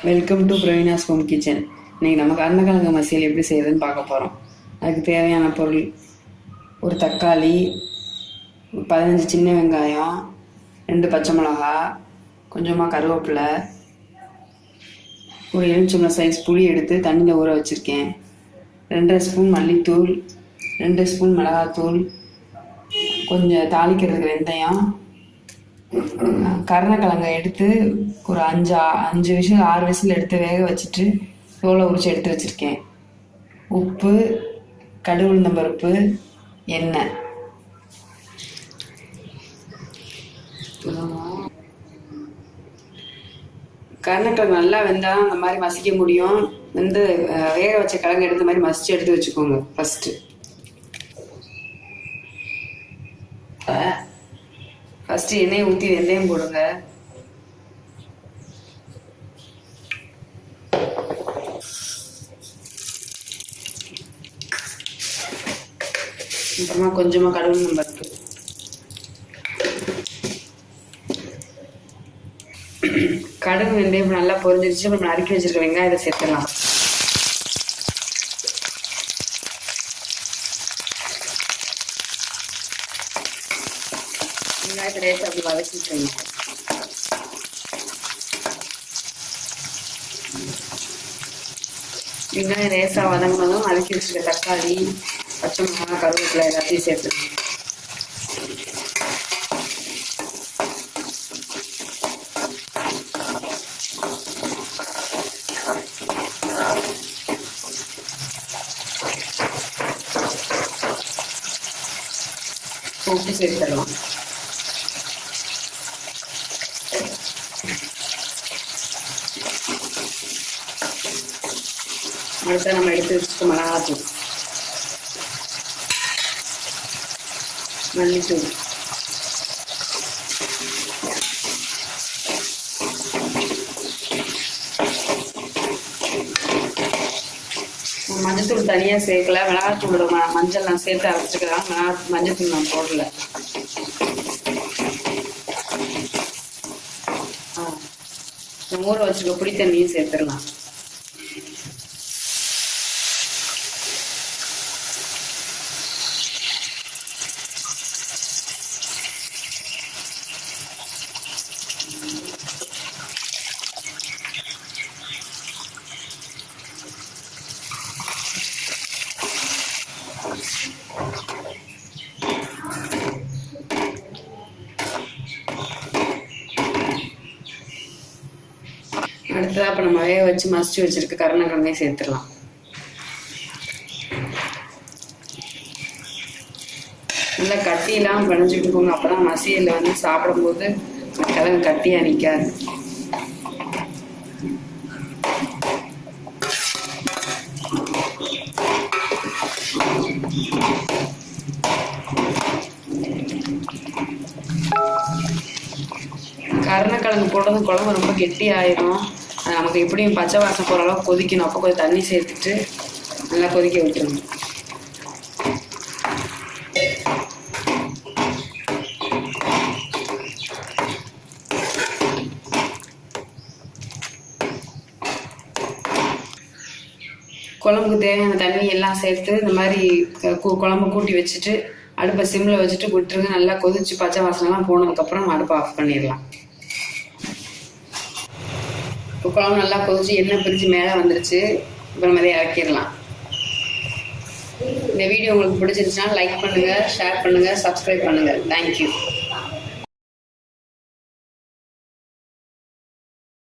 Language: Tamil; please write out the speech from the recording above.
Welcome to Praveena's home kitchen இன்னைக்கு நம்ம கருணக்கிழங்கு மசியல் எப்படி செய்யுதுன்னு பார்க்க போகிறோம் அதுக்கு தேவையான பொருள் ஒரு தக்காளி பதினஞ்சு சின்ன வெங்காயம் ரெண்டு பச்சை மிளகா கொஞ்சமாக கருவேப்பிலை ஒரு எலுமிச்சம்பளம் சைஸ் புளி எடுத்து தண்ணியில் ஊற வச்சுருக்கேன். ரெண்டரை ஸ்பூன் மல்லித்தூள் ரெண்டு ஸ்பூன் மிளகாத்தூள் கொஞ்சம் தாளிக்கிறதுக்கு வெந்தயம் கருணக்கிழங்கை எடுத்து ஒரு அஞ்சு அஞ்சு விசில் ஆறு விசில் எடுத்து வேக வச்சுட்டு தோலை உரிச்சு எடுத்து வச்சுருக்கேன். உப்பு கடுகு உளுந்தம்பருப்பு எண்ணெய். கருணக்கிழங்கு நல்லா வெந்தால் அந்த மாதிரி மசிக்க முடியும். வந்து வேக வச்ச கிழங்கு எடுத்த மாதிரி மசிச்சு எடுத்து வச்சுக்கோங்க ஃபஸ்ட்டு ஃபஸ்ட்டு எண்ணெயை ஊற்றி வெந்தயம் போடுங்க. அப்புறமா கொஞ்சமாக கடுகு பருப்பு. கடுகு வெந்தயம் நல்லா பொரிஞ்சிருச்சு. நம்ம நறுக்கி வச்சிருக்க வெங்காயத்தை சேர்த்துடலாம். வெங்காயத்தை லேசாக அப்படி வதக்கிட்டுருங்க வெங்காயம் லேசாக வதங்கினதும் நறுக்கி வச்சிருக்க தக்காளி பச்சை மிளகாய் கருவேப்பிலை எல்லாத்தையும் சேர்த்துக்கணும். உப்பு சேர்த்துடலாம். அடுத்த நம்ம எடுத்து வச்சுட்டு மிளகாத்தூள். மல்லித்தூள். மஞ்சத்தூள் தனியாக சேர்க்கல. மிளகாத்தூளோட மஞ்சள் நான் சேர்த்து அரைச்சிருக்கிறேன் மிளகா மஞ்சத்தூள் நான் போடல. ஆ. ஊற வச்சிருக்க புளி தண்ணியும் சேர்த்துடலாம். அடுத்ததாக இப்போ நம்ம வேக வச்சு மசிச்சு வச்சிருக்க கருணக்கிழங்கையும் சேர்த்துடலாம். நல்லா கட்டியெல்லாம் பிணைஞ்சிட்டு போங்க அப்போ தான் மசியலில் வந்து சாப்பிடும்போது கிழங்கு கட்டியாக நிற்காது கருணக்கிழங்கு போடுறது குழம்பு ரொம்ப கெட்டி ஆயிரும் நமக்கு எப்படியும் பச்சை வாசம் போகிற அளவுக்கு கொதிக்கணும். அப்போ கொஞ்சம் தண்ணி சேர்த்துட்டு நல்லா கொதிக்க விட்டுருங்க குழம்புக்கு தேவையான தண்ணி எல்லாம் சேர்த்து இந்த மாதிரி குழம்பு கூட்டி வச்சுட்டு அடுப்பை சிம்மில் வச்சுட்டு விட்டுருங்க நல்லா கொதிச்சு பச்சை வாசனைலாம் போனதுக்கப்புறம் அடுப்பை ஆஃப் பண்ணிடலாம். இப்போ குழம்பு நல்லா கொதிச்சு எண்ணெய் பிரிஞ்சு மேலே வந்துருச்சு. இப்போ நம்ம இதை இறக்கிடலாம். இந்த வீடியோ உங்களுக்கு பிடிச்சிருச்சுன்னா லைக் பண்ணுங்கள் ஷேர் பண்ணுங்கள் சப்ஸ்கிரைப் பண்ணுங்கள் தேங்க்யூ